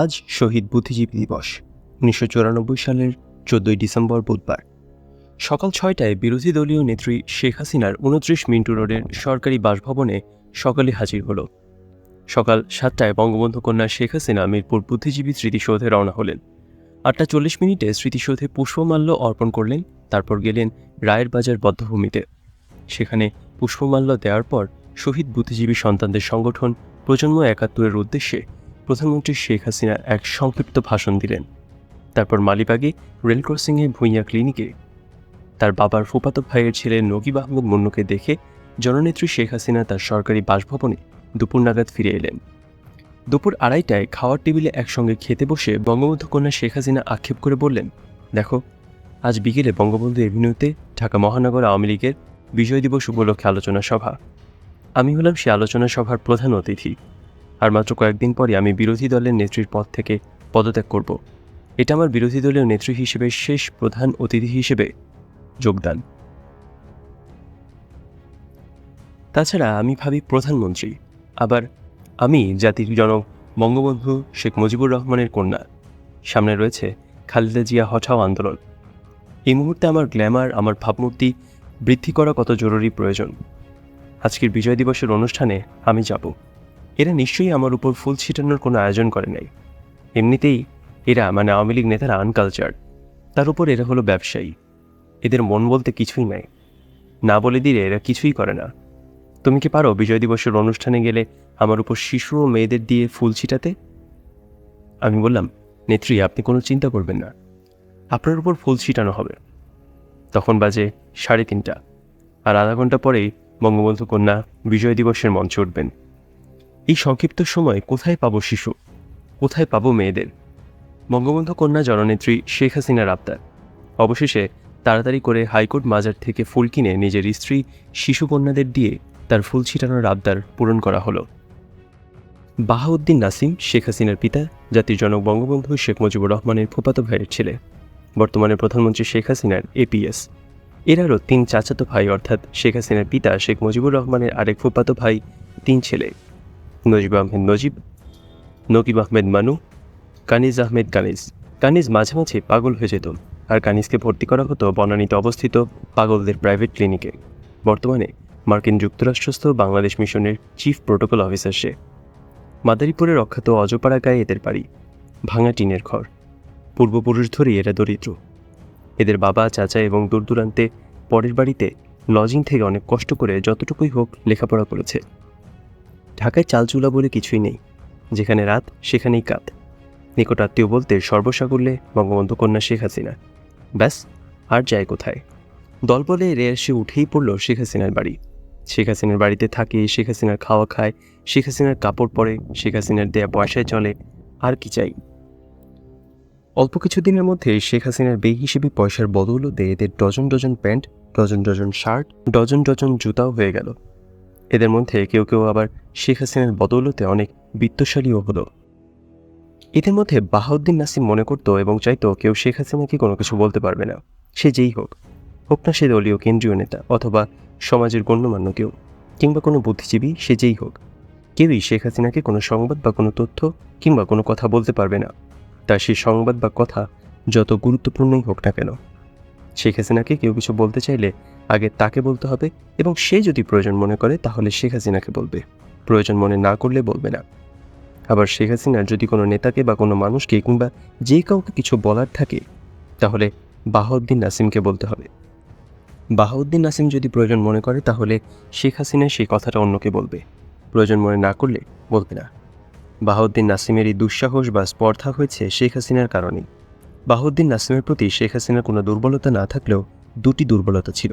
আজ শহীদ বুদ্ধিজীবী দিবস, উনিশশো চুরানব্বই সালের চোদ্দই ডিসেম্বর বুধবার। সকাল ছয়টায় বিরোধী দলীয় নেত্রী শেখ হাসিনার উনত্রিশ মিন্টু রোডের সরকারি বাসভবনে সকালে হাজির হল। সকাল সাতটায় বঙ্গবন্ধু কন্যা শেখ হাসিনা মিরপুর বুদ্ধিজীবী স্মৃতিসৌধে রওনা হলেন। আটটা চল্লিশ মিনিটে স্মৃতিসৌধে পুষ্পমাল্য অর্পণ করলেন, তারপর গেলেন রায়ের বাজার বদ্ধভূমিতে। সেখানে পুষ্পমাল্য দেওয়ার পর শহীদ বুদ্ধিজীবী সন্তানদের সংগঠন প্রজন্ম একাত্তরের উদ্দেশ্যে প্রধানমন্ত্রী শেখ হাসিনা এক সংক্ষিপ্ত ভাষণ দিলেন। তারপর মালিবাগে রেল ক্রসিংয়ে ভূঁইয়া ক্লিনিকে তার বাবার ফুপাতো ভাইয়ের ছেলে নগিব আহমেদ মুন্নুকে দেখে জননেত্রী শেখ হাসিনা তার সরকারি বাসভবনে দুপুর নাগাদ ফিরে এলেন। দুপুর আড়াইটায় খাওয়ার টেবিলে একসঙ্গে খেতে বসে বঙ্গবন্ধু কন্যা শেখ হাসিনা আক্ষেপ করে বললেন, দেখো, আজ বিকেলে বঙ্গবন্ধু এভিনিউতে ঢাকা মহানগর আওয়ামী লীগের বিজয় দিবস উপলক্ষে আলোচনা সভা। আমি হলাম সে আলোচনা সভার প্রধান অতিথি। আর মাত্র কয়েকদিন পরে আমি বিরোধী দলের নেত্রীর পদ থেকে পদত্যাগ করব। এটা আমার বিরোধী দলীয় নেত্রী হিসেবে শেষ প্রধান অতিথি হিসেবে যোগদান। তাছাড়া আমি ভাবি প্রধানমন্ত্রী, আবার আমি জাতির জনক বঙ্গবন্ধু শেখ মুজিবুর রহমানের কন্যা। সামনে রয়েছে খালেদা জিয়া হঠাও আন্দোলন। এই মুহূর্তে আমার গ্ল্যামার, আমার ভাবমূর্তি বৃদ্ধি করা কত জরুরি প্রয়োজন। আজকের বিজয় দিবসের অনুষ্ঠানে আমি যাব। এরা নিশ্চয়ই আমার উপর ফুল ছিটানোর কোনো আয়োজন করে নাই। এমনিতেই এরা মানে আওয়ামী লীগ নেতারা আনকালচার তার উপর এরা হলো ব্যবসায়ী। এদের মন বলতে কিছুই নাই। না বলে দিলে এরা কিছুই করে না। তুমি কি পারো বিজয় দিবসের অনুষ্ঠানে গেলে আমার উপর শিশু ও মেয়েদের দিয়ে ফুল ছিটাতে? আমি বললাম, নেত্রী, আপনি কোনো চিন্তা করবেন না। আপনার উপর ফুল ছিটানো হবে। তখন বাজে সাড়ে তিনটা। আর আধা ঘণ্টা পরেই বঙ্গবন্ধু কন্যা বিজয় দিবসের মঞ্চে উঠবেন। এই সংক্ষিপ্ত সময় কোথায় পাবো শিশু? কোথায় পাবো মেয়েদের? বঙ্গবন্ধু কন্যা জননেত্রী শেখ হাসিনার আবদার। অবশেষে তাড়াতাড়ি করে হাইকোর্ট মাজার থেকে ফুল কিনে নিজের স্ত্রী, শিশু কন্যাদের দিয়ে তার ফুল ছিটানোর আবদার পূরণ করা হলো। বাহাউদ্দিন নাসিম, শেখ হাসিনার পিতা, জাতির জনক বঙ্গবন্ধু শেখ মুজিবুর রহমানের ফুপাতো ভাইয়ের ছেলে, বর্তমানে প্রধানমন্ত্রী শেখ হাসিনার এপিএস এর আরও তিন চাচাতো ভাই, অর্থাৎ শেখ হাসিনার পিতা শেখ মুজিবুর রহমানের আরেক ফুপাতো ভাই, তিন ছেলে। নজিব আহমেদ নজিব নকিব আহমেদ মানু কানিজ আহমেদ কানিজ কানিজ মাঝে মাঝে পাগল হয়ে যেত, আর কানিজকে ভর্তি করা হতো বনানীতে অবস্থিত পাগলদের প্রাইভেট ক্লিনিকে বর্তমানে মার্কিন যুক্তরাষ্ট্রস্থ বাংলাদেশ মিশনের চিফ প্রোটোকল অফিসার সে। মাদারীপুরের অখ্যাত অজপাড়া গায়ে এদের বাড়ি, ভাঙা টিনের ঘর। পূর্বপুরুষ ধরেই এরা দরিদ্র। এদের বাবা, চাচা এবং দূর দূরান্তে পরের বাড়িতে লজিং থেকে অনেক কষ্ট করে যতটুকুই হোক লেখাপড়া করেছে। ঢাকায় চালচুলা বলে কিছুই নেই। যেখানে রাত, সেখানেই কাত। নিকটাত্মীয় বলতে সর্বসাকুল্যে বঙ্গবন্ধু কন্যা শেখ হাসিনা। ব্যাস, আর যায় কোথায়? দল বলে রে এসে উঠেই পড়ল শেখ হাসিনার বাড়ি। শেখ হাসিনার বাড়িতে থাকে, শেখ হাসিনার খাওয়া খায়, শেখ হাসিনার কাপড় পরে, শেখ হাসিনার দেয়া পয়সায় চলে, আর কি চাই? অল্প কিছুদিনের মধ্যে শেখ হাসিনার বে হিসেবে পয়সার বদৌলতে এদের dozen dozen pant, dozen dozen shirt, dozen dozen জুতাও হয়ে গেল। এদের মধ্যে কেউ কেউ আবার শেখ হাসিনার বদৌলতে অনেক বিত্তশালীও হলো। এদের মধ্যে বাহাউদ্দিন নাসিম মনে করত এবং চাইতো কেউ শেখ হাসিনাকে কোনো কিছু বলতে পারবে না। সে যেই হোক হোক না সে দলীয় কেন্দ্রীয় নেতা অথবা সমাজের গণ্যমান্য কেউ, কিংবা কোনো বুদ্ধিজীবী, সে যেই হোক। কেউই শেখ হাসিনাকে কোনো সংবাদ বা কোনো তথ্য কিংবা কোনো কথা বলতে পারবে না। তা সেই সংবাদ বা কথা যত গুরুত্বপূর্ণই হোক না কেন শেখ হাসিনাকে কেউ কিছু বলতে চাইলে আগে তাকে বলতে হবে এবং সে যদি প্রয়োজন মনে করে তাহলে শেখ হাসিনাকে বলবে। প্রয়োজন মনে না করলে বলবে না। আবার শেখ হাসিনার যদি কোনো নেতাকে বা কোনো মানুষকে কিংবা যে কাউকে কিছু বলার থাকে, তাহলে বাহাউদ্দিন নাসিমকে বলতে হবে। বাহাউদ্দিন নাসিম যদি প্রয়োজন মনে করে, তাহলে শেখ হাসিনা সেই কথাটা অন্যকে বলবে। প্রয়োজন মনে না করলে বলবে না। বাহাউদ্দিন নাসিমের এই দুঃসাহস বা স্পর্ধা হয়েছে শেখ হাসিনার কারণেই। বাহাউদ্দিন নাসিমের প্রতি শেখ হাসিনার কোনো দুর্বলতা না থাকলেও দুটি দুর্বলতা ছিল।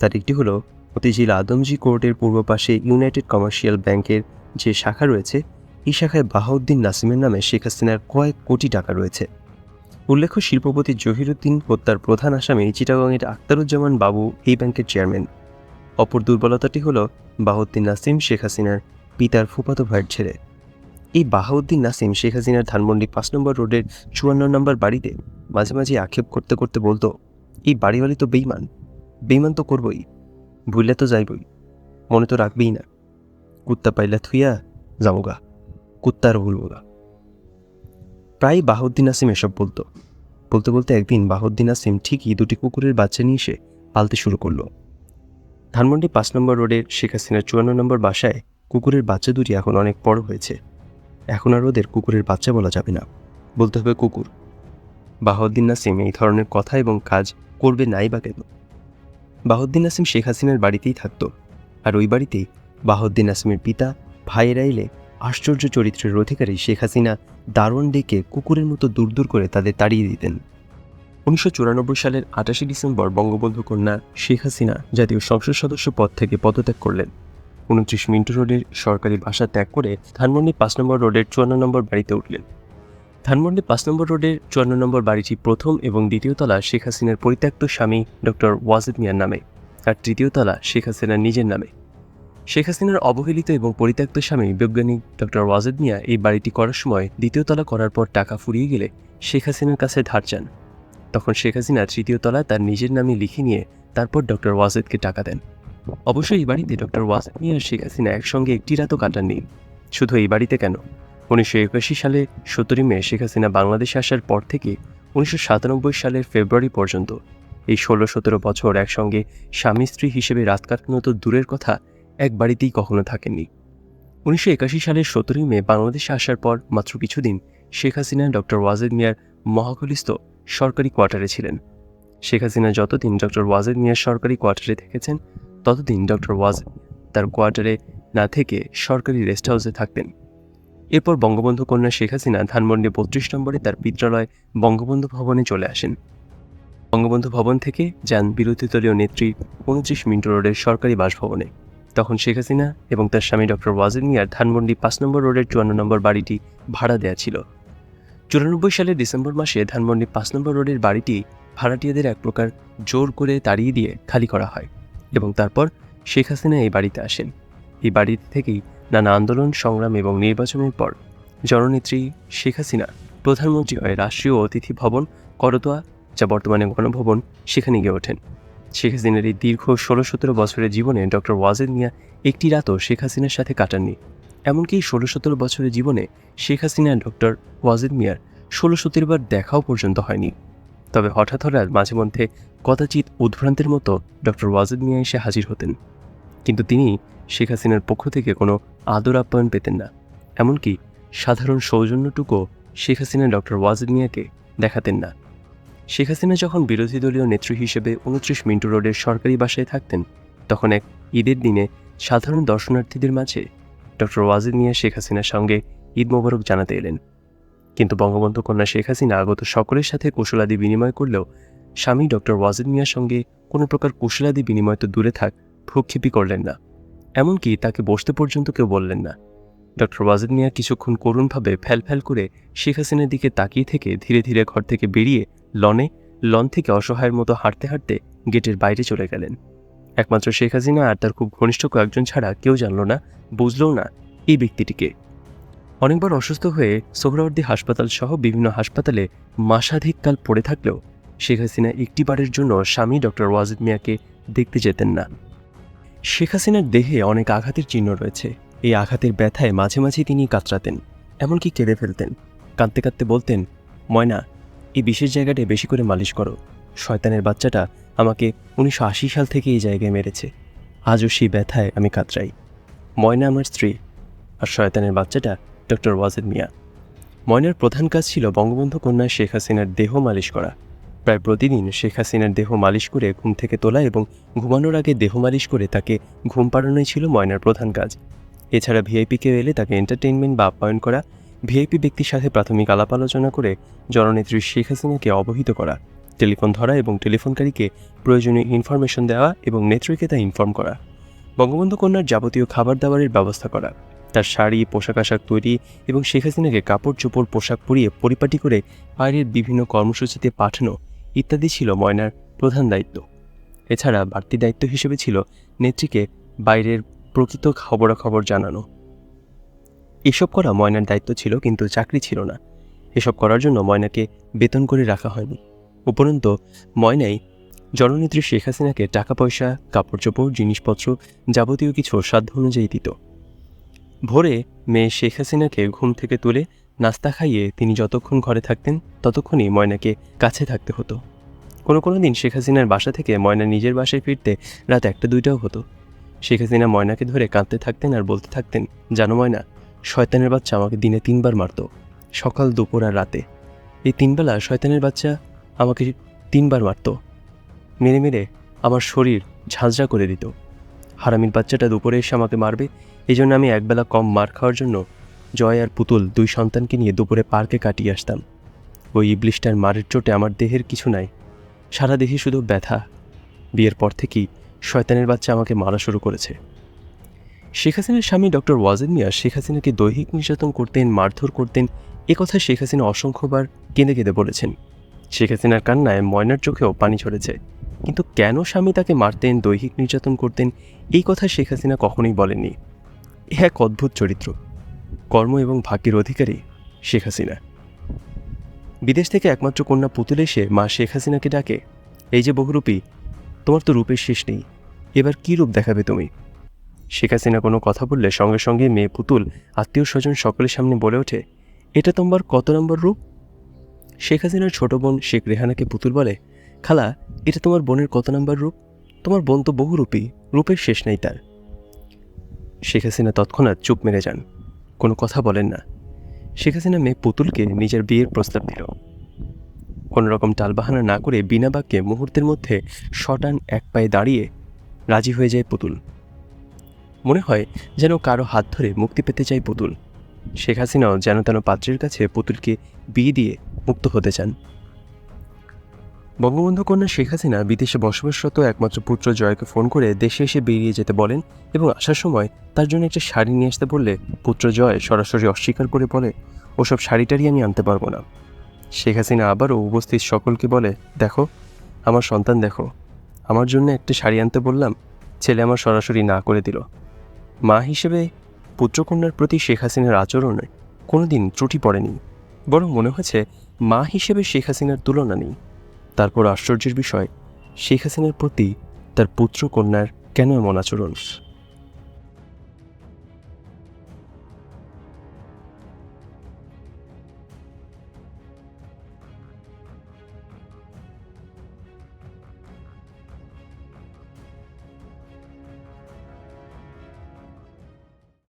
তার একটি হলো মতিঝিল আদমজি কোর্টের পূর্ব পাশে ইউনাইটেড কমার্শিয়াল ব্যাংকের যে শাখা রয়েছে, এই শাখায় বাহাউদ্দিন নাসিমের নামে শেখ হাসিনার কয়েক কোটি টাকা রয়েছে। উল্লেখ্য, শিল্পপতি জহিরুদ্দিন হত্যার প্রধান আসামি চিটাগংয়ের আক্তারুজ্জামান বাবু এই ব্যাংকের চেয়ারম্যান। অপর দুর্বলতাটি হল, বাহাউদ্দিন নাসিম শেখ হাসিনার পিতার ফুপাতো ভাইয়ের ছেলে। এই বাহাউদ্দিন নাসিম শেখ হাসিনার ধানমন্ডি পাঁচ নম্বর রোডের চুয়ান্ন নম্বর বাড়িতে মাঝে মাঝে আক্ষেপ করতে করতে বলতো, এই বাড়িওয়ালি তো বেইমান বেইমান তো করবই ভুললে তো যাইবই, মনে তো রাখবেই না। কুত্তা পাইলা থুইয়া যামুগা কুত্তার ভুলবো না প্রায় বাহুদ্দিন আসিম এসব বলতো। বলতে বলতে একদিন বাহুদ্দিন আসিম ঠিকই দুটি কুকুরের বাচ্চা নিয়ে এসে পালতে শুরু করল। ধানমন্ডি পাঁচ নম্বর রোডের শেখ হাসিনার চুয়ান্ন নম্বর বাসায় কুকুরের বাচ্চা দুটি এখন অনেক বড় হয়েছে। এখন আর ওদের কুকুরের বাচ্চা বলা যাবে না। বলতে হবে কুকুর। বাহাউদ্দিন নাসিম এই ধরনের কথা এবং কাজ করবে নাই বা কেন? বাহাউদ্দিন নাসিম শেখ হাসিনার বাড়িতেই থাকত। আর ওই বাড়িতেই বাহাউদ্দিন নাসিমের পিতা, ভাইয়েরা এলে আশ্চর্য চরিত্রের অধিকারী শেখ হাসিনা দারোয়ান ডেকে কুকুরের মতো দূর দূর করে তাদের তাড়িয়ে দিতেন। উনিশশো চুরানব্বই সালের আটাশে ডিসেম্বর বঙ্গবন্ধু কন্যা শেখ হাসিনা জাতীয় সংসদ সদস্য পদ থেকে পদত্যাগ করলেন। উনত্রিশ মিন্টু রোডের সরকারি বাসা ত্যাগ করে ধানমন্ডি পাঁচ নম্বর রোডের চুয়ান্ন নম্বর বাড়িতে উঠলেন। ধানমন্ডি পাঁচ নম্বর রোডের চুয়ান্ন নম্বর বাড়িটি প্রথম এবং দ্বিতীয় তলা শেখ হাসিনার পরিত্যক্ত স্বামী ডক্টর ওয়াজিদ মিয়ার নামে। আর তৃতীয় তলা শেখ হাসিনার নিজের নামে। শেখ হাসিনার অবহেলিত এবং পরিত্যক্ত স্বামী বৈজ্ঞানিক ডক্টর ওয়াজেদ মিয়া এই বাড়িটি করার সময় দ্বিতীয় তলা করার পর টাকা ফুরিয়ে গেলে শেখ হাসিনার কাছে ধার চান। তখন শেখ হাসিনা তৃতীয় তলায় তার নিজের নামে লিখে নিয়ে তারপর ডক্টর ওয়াজেদকে টাকা দেন। অবশ্যই এই বাড়িতে ডক্টর মিয়া আর শেখ হাসিনা একসঙ্গে একটি রাতও কাটাননি। শুধু এই বাড়িতে কেন? উনিশশো একাশি সালে সতেরোই মে শেখ হাসিনা বাংলাদেশে আসার পর থেকে উনিশশো সাতানব্বই সালের ফেব্রুয়ারি পর্যন্ত এই ষোলো সতেরো বছর একসঙ্গে স্বামী স্ত্রী হিসেবে রাত কাটানো তো দূরের কথা, এক বাড়িতেই কখনো থাকেননি। উনিশশো একাশি সালের সতেরোই মে বাংলাদেশে আসার পর মাত্র কিছুদিন শেখ হাসিনা, ডক্টর ওয়াজেদ মিয়ার মহাকলিস্থ সরকারি কোয়ার্টারে ছিলেন। শেখ হাসিনা যতদিন ডক্টর ওয়াজেদ মিয়ার সরকারি কোয়ার্টারে থেকেছেন ততদিন ডক্টর ওয়াজ তার কোয়ার্টারে না থেকে সরকারি রেস্ট হাউসে থাকতেন। এরপর বঙ্গবন্ধু কন্যা শেখ হাসিনা ধানমন্ডি বত্রিশ নম্বরে তার পিত্রালয় বঙ্গবন্ধু ভবনে চলে আসেন। বঙ্গবন্ধু ভবন থেকে যান বিরোধী দলীয় নেত্রী উনত্রিশ মিন্টো রোডের সরকারি বাসভবনে। তখন শেখ হাসিনা এবং তার স্বামী ডক্টর ওয়াজিদ মিয়ার ধানমন্ডি পাঁচ নম্বর রোডের চুয়ান্ন নম্বর বাড়িটি ভাড়া দেয়া ছিল। চুরানব্বই সালের ডিসেম্বর মাসে ধানমন্ডি পাঁচ নম্বর রোডের বাড়িটি ভাড়াটিয়াদের এক প্রকার জোর করে তাড়িয়ে দিয়ে খালি করা হয়। এবং তারপর শেখ হাসিনা এই বাড়িতে আসেন। এই বাড়ি থেকেই নানা আন্দোলন, সংগ্রাম এবং নির্বাচনের পর জননেত্রী শেখ হাসিনা প্রধানমন্ত্রী হয়ে রাষ্ট্রীয় অতিথি ভবন করতোয়া, যা বর্তমানে গণভবন, সেখানে গিয়ে ওঠেন। শেখ হাসিনার এই দীর্ঘ ষোলো সতেরো বছরের জীবনে ডক্টর ওয়াজেদ মিয়া একটি রাতও শেখ হাসিনার সাথে কাটাননি। এমনকি ষোলো সতেরো বছরের জীবনে শেখ হাসিনা ডক্টর ওয়াজেদ মিয়ার ষোলো সতেরো বার দেখাও পর্যন্ত হয়নি। তবে হঠাৎ হঠাৎ মাঝে মধ্যে কদাচিৎ উদ্ভ্রান্তের মতো ডক্টর ওয়াজেদ মিয়া এসে হাজির হতেন। কিন্তু তিনি শেখ হাসিনার পক্ষ থেকে কোনো আদর আপ্যায়ন পেতেন না। এমনকি সাধারণ সৌজন্যটুকু শেখ হাসিনা ডক্টর ওয়াজেদ মিয়াকে দেখাতেন না। শেখ হাসিনা যখন বিরোধী দলীয় নেত্রী হিসেবে উনত্রিশ মিন্টু রোডের সরকারি বাসায় থাকতেন, তখন এক ঈদের দিনে সাধারণ দর্শনার্থীদের মাঝে ডক্টর ওয়াজিদ মিয়া শেখ হাসিনার সঙ্গে ঈদ মোবারক জানাতে এলেন। কিন্তু বঙ্গবন্ধু কন্যা শেখ হাসিনা আগত সকলের সাথে কুশলাদি বিনিময় করলেও স্বামী ডক্টর ওয়াজিদ মিয়ার সঙ্গে কোনো প্রকার কুশলাদি বিনিময় তো দূরে থাক ভ্রুক্ষেপই করলেন না। এমনকি তাকে বসতে পর্যন্ত কেউ বললেন না। ডক্টর ওয়াজিদ মিয়া কিছুক্ষণ করুণভাবে ফ্যাল ফ্যাল করে শেখ হাসিনার দিকে তাকিয়ে থেকে ধীরে ধীরে ঘর থেকে বেরিয়ে লনে, লন থেকে অসহায়ের মতো হাঁটতে হাঁটতে গেটের বাইরে চলে গেলেন। একমাত্র শেখ হাসিনা আর তার খুব ঘনিষ্ঠ কয়েকজন ছাড়া কেউ জানল না, বুঝলও না এই ব্যক্তিটিকে। অনেকবার অসুস্থ হয়ে সোহরাওয়ার্দী হাসপাতাল সহ বিভিন্ন হাসপাতালে মাসাধিককাল পড়ে থাকলেও শেখ হাসিনা একটিবারের জন্য স্বামী ডক্টর ওয়াজিদ মিয়াকে দেখতে যেতেন না। শেখ হাসিনার দেহে অনেক আঘাতের চিহ্ন রয়েছে। এই আঘাতের ব্যথায় মাঝে মাঝে তিনি কাতরাতেন, এমনকি কেঁদে ফেলতেন। কাঁদতে কাঁদতে বলতেন, ময়না, এই বিশেষ জায়গাটায় বেশি করে মালিশ করো। শয়তানের বাচ্চাটা আমাকে উনিশশো আশি সাল থেকে এই জায়গায় মেরেছে। আজও সেই ব্যথায় আমি কাতরাই। ময়না আমার স্ত্রী, আর শয়তানের বাচ্চাটা ডক্টর ওয়াজেদ মিয়া। ময়নার প্রধান কাজ ছিল বঙ্গবন্ধু কন্যা শেখ হাসিনার দেহ মালিশ করা। প্রায় প্রতিদিন শেখ হাসিনার দেহ মালিশ করে ঘুম থেকে তোলা এবং ঘুমানোর আগে দেহ মালিশ করে তাকে ঘুম পাড়ানোই ছিল ময়নার প্রধান কাজ। এছাড়া ভিআইপি কেউ এলে তাকে এন্টারটেইনমেন্ট বা আপ্যায়ন করা, ভিআইপি ব্যক্তির সাথে প্রাথমিক আলাপ আলোচনা করে জননেত্রী শেখ হাসিনাকে অবহিত করা, টেলিফোন ধরা এবং টেলিফোনকারীকে প্রয়োজনীয় ইনফরমেশন দেওয়া এবং নেত্রীকে তা ইনফর্ম করা। বঙ্গবন্ধু কন্যার যাবতীয় খাবার দাবারের ব্যবস্থা করা। তার শাড়ি, পোশাক আশাক তৈরি এবং শেখ হাসিনাকে কাপড় চোপড়, পোশাক পরিয়ে পরিপাটি করে বাইরের বিভিন্ন কর্মসূচিতে পাঠানো ইত্যাদি ছিল ময়নার প্রধান দায়িত্ব। এছাড়া বাড়তি দায়িত্ব হিসেবে ছিল নেত্রীকে বাইরের প্রকৃত খবরাখবর জানানো। এসব করা ময়নার দায়িত্ব ছিল কিন্তু চাকরি ছিল না। এসব করার জন্য ময়নাকে বেতন করে রাখা হয়নি। উপরন্ত, ময়নাই জননেত্রী শেখ হাসিনাকে টাকা পয়সা, কাপড় চোপড়, জিনিসপত্র যাবতীয় কিছু সাধ্য অনুযায়ী দিত। ভোরে মেয়ে শেখ হাসিনাকে ঘুম থেকে তুলে নাস্তা খাইয়ে তিনি যতক্ষণ ঘরে থাকতেন, ততক্ষণই ময়নাকে কাছে থাকতে হতো। কোনো কোনো দিন শেখ হাসিনার বাসা থেকে ময়না নিজের বাসায় ফিরতে রাত একটা দুইটাও হতো। শেখ হাসিনা ময়নাকে ধরে কাঁদতে থাকতেন আর বলতে থাকতেন, জানো ময়না, শয়তানের বাচ্চা আমাকে দিনে তিনবার মারতো, সকাল, দুপুর আর রাতে। এই তিনবেলা শয়তানের বাচ্চা আমাকে তিনবার মারতো। মেরে মেরে আমার শরীর ঝাঁঝরা করে দিত। হারামির বাচ্চাটা দুপুরে এসে আমাকে মারবে এই জন্য আমি একবেলা কম মার খাওয়ার জন্য জয় আর পুতুল দুই সন্তানকে নিয়ে দুপুরে পার্কে কাটিয়ে আসতাম। ওই ইবলিশটার মারের চোটে আমার দেহের কিছু নাই, সারা দেহে শুধু ব্যথা। বিয়ের পর থেকেই শয়তানের বাচ্চা আমাকে মারা শুরু করেছে। শেখ হাসিনার স্বামী ডক্টর ওয়াজেদ মিয়া শেখ হাসিনাকে দৈহিক নির্যাতন করতেন, মারধর করতেন, এ কথা শেখ হাসিনা অসংখ্যবার কেঁদে কেঁদে বলেছেন। শেখ হাসিনার কান্নায় ময়নার চোখেও পানি ঝরেছে। কিন্তু কেন স্বামী তাকে মারতেন, দৈহিক নির্যাতন করতেন, এই কথা শেখ হাসিনা কখনোই বলেননি। এক অদ্ভুত চরিত্র। কর্ম এবং ভাগ্যের অধিকারী শেখ হাসিনা। বিদেশ থেকে একমাত্র কন্যা পুতুল এসে মা শেখ হাসিনাকে ডাকে, এই যে বহুরূপী, তোমার তো রূপের শেষ নেই, এবার কি রূপ দেখাবে তুমি? শেখ হাসিনা কোনো কথা বললে সঙ্গে সঙ্গে মেয়ে পুতুল, আত্মীয় স্বজন সকলের সামনে বলে ওঠে, এটা তোমার কত নম্বর রূপ? শেখ হাসিনার ছোট বোন শেখ রেহানাকে পুতুল বলে, খালা, এটা তোমার বোনের কত নম্বর রূপ? তোমার বোন তো বহুরূপী, রূপের শেষ নেই তার। শেখ হাসিনা তৎক্ষণাৎ চুপ মেরে যান। কোনো কথা বলেন না। শেখ হাসিনা মেয়ে পুতুলকে নিজের বিয়ের প্রস্তাব দিল। কোনো রকম টালবাহানা না করে বিনা বাক্যে মুহূর্তের মধ্যে শটান এক পায়ে দাঁড়িয়ে রাজি হয়ে যায় পুতুল। মনে হয় যেন কারও হাত ধরে মুক্তি পেতে চায় পুতুল। শেখ হাসিনাও যেন তেন পাত্রের কাছে পুতুলকে বিয়ে দিয়ে মুক্ত হতে চান। বঙ্গবন্ধু কন্যা শেখ হাসিনা বিদেশে বসবাসরত একমাত্র পুত্র জয়কে ফোন করে দেশে এসে বেরিয়ে যেতে বলেন এবং আসার সময় তার জন্য একটা শাড়ি নিয়ে আসতে বললে পুত্র জয় সরাসরি অস্বীকার করে বলে, ওসব শাড়িটারই আমি আনতে পারব না। শেখ হাসিনা আবারও উপস্থিত সকলকে বলে, দেখো, আমার সন্তান দেখো, আমার জন্য একটা শাড়ি আনতে বললাম, ছেলে আমার সরাসরি না করে দিল। মা হিসেবে পুত্রকন্যার প্রতি শেখ হাসিনার আচরণে কোনোদিন ত্রুটি পড়েনি, বরং মনে হয়েছে মা হিসেবে শেখ হাসিনার তুলনা নেই। তারপর আশ্চর্যের বিষয় শেখ হাসিনার প্রতি তার পুত্র কন্যার কেন এমন আচরণ?